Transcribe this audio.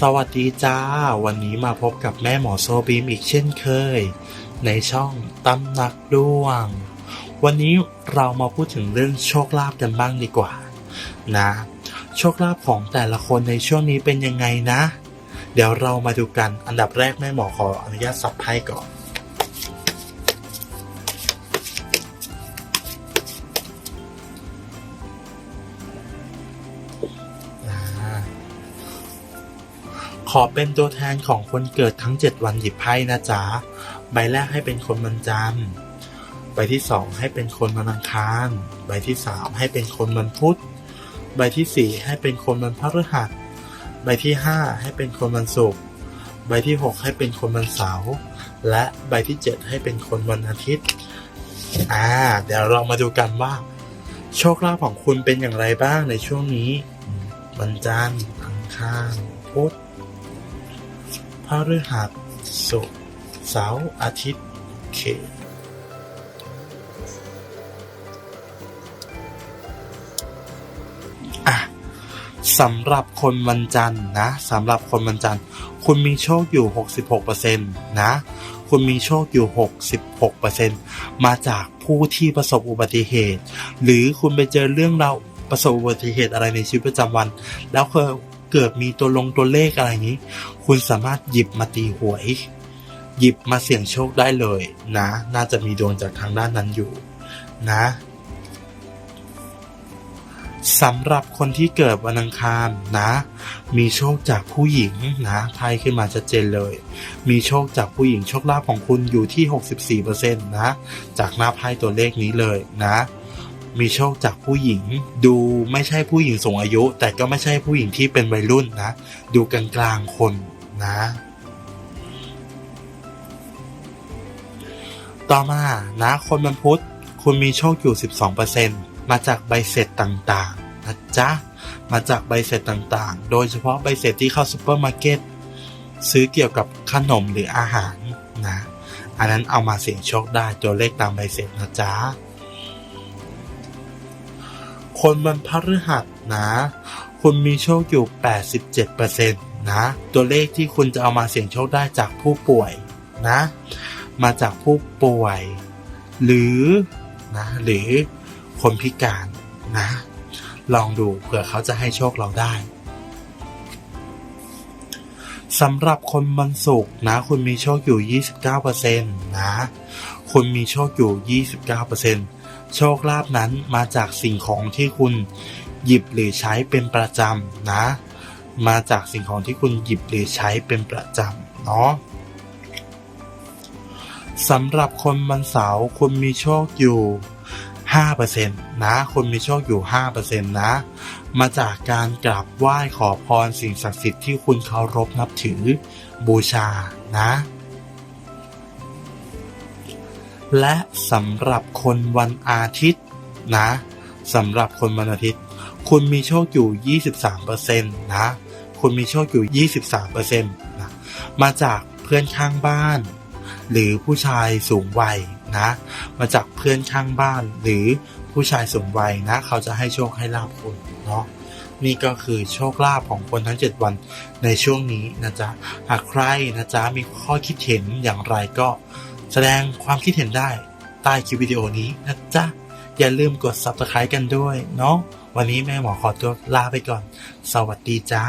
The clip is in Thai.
สวัสดีจ้า วันนี้มาพบกับแม่หมอโซบีมอีกเช่นเคย ในช่องตำหนักดวง วันนี้เรามาพูดถึงเรื่องโชคลาภกันบ้างดีกว่า นะ โชคลาภของแต่ละคนในช่วงนี้เป็นยังไงนะ เดี๋ยวเรามาดูกันอันดับแรกแม่หมอขออนุญาตสับไพ่ก่อน อเป็นตัวแทนของคนเกิดทั้ง 7 วันหยิบไพ่นะจ๊ะ ใบแรกให้เป็นคนวันจันทร์ ใบที่ 2 ให้เป็นคนวันอังคาร ใบที่ 3 ให้เป็นคนวันพุธ ใบทีสี่ 4 ให้เป็นคนวันพฤหัส ใบที่ 5 ให้เป็นคนวันศุกร์ ใบที่ 6 ให้เป็นคนวันเสาร์ และใบที่ 7 ให้เป็นคนวันอาทิตย์ อ่า เดี๋ยวเรามาดูกันว่า โชคลาภของคุณเป็นอย่างไรบ้างในช่วงนี้ วันจันทร์อังคารพุธ พฤหัสศุกร์เสาร์อาทิตย์เคอะสำหรับคนวันจันทร์นะสำหรับคนวันจันทร์ คุณมีโชคอยู่ 66%นะ คุณมีโชคอยู่ 66%มาจากผู้ที่ประสบอุบัติเหตุ หรือคุณไปเจอเรื่องราวประสบอุบัติเหตุอะไรในชีวิตประจำวัน แล้วเคย เกิดมีตัวลงตัวเลขอะไรอย่างนี้ คุณสามารถหยิบมาตีหวย หยิบมาเสี่ยงโชคได้เลยนะ น่าจะมีดวงจากทางด้านนั้นอยู่นะสำหรับคนที่เกิดวันอังคารนะ มีโชคจากผู้หญิงนะไพ่ขึ้นมาชัดเจนเลย มีโชคจากผู้หญิงโชคลาภของคุณอยู่ที่ 64%นะ จากหน้าไพ่ตัวเลขนี้เลยนะ มีโชคจากผู้หญิง ดูไม่ใช่ผู้หญิงสูงอายุ แต่ก็ไม่ใช่ผู้หญิงที่เป็นวัยรุ่นนะ ดูกลางๆคนนะ ต่อมานะคนวันพุธคุณมีโชคอยู่ 12%มาจากใบเสร็จต่างๆนะจ๊ะมาจากใบเสร็จต่างๆ โดยเฉพาะใบเสร็จที่เข้าซูเปอร์มาร์เก็ตซื้อเกี่ยวกับขนมหรืออาหารนะ อันนั้นเอามาเสี่ยงโชคได้ตัวเลขตามใบเสร็จนะจ๊ะ คนวันพฤหัสนะ คุณมีโชคอยู่ 87%นะ ตัวเลขที่คุณจะเอามาเสี่ยงโชคได้จากผู้ป่วยนะ มาจากผู้ป่วย หรือนะหรือคนพิการนะ ลองดูเผื่อเขาจะให้โชคเราได้สำหรับคนวันศุกนะ คุณมีโชคอยู่ 29%นะ คุณมีโชคอยู่ 29% โชคลาภนั้นมาจากสิ่งของที่คุณหยิบหรือใช้เป็นประจำนะ มาจากสิ่งของที่คุณหยิบหรือใช้เป็นประจำเนาะสำหรับคนวันเสาร์คุณมีโชคอยู่ 5%นะคุณมีโชคอยู่ 5%นะ มาจากการกราบไหว้ขอพรสิ่งศักดิ์สิทธิ์ที่คุณเคารพนับถือบูชานะ และสำหรับคนวันอาทิตย์นะสำหรับคนวันอาทิตย์ คุณมีโชคอยู่ 23%นะคุณมีโชคอยู่ 23%นะมาจากเพื่อนข้างบ้าน หรือผู้ชายสูงวัยนะมาจากเพื่อนข้างบ้านหรือผู้ชายสูงวัยนะ เขาจะให้โชคให้ลาภคุณเนาะนี่ก็คือโชคลาภของคนทั้ง 7 วันในช่วงนี้นะจ๊ะหากใครนะจ๊ะมีข้อคิดเห็นอย่างไรก็ แสดงความคิดเห็นได้ใต้คลิปวิดีโอนี้นะจ๊ะ อย่าลืมกด subscribe กันด้วยเนาะวันนี้แม่หมอขอตัวลาไปก่อน สวัสดีจ้า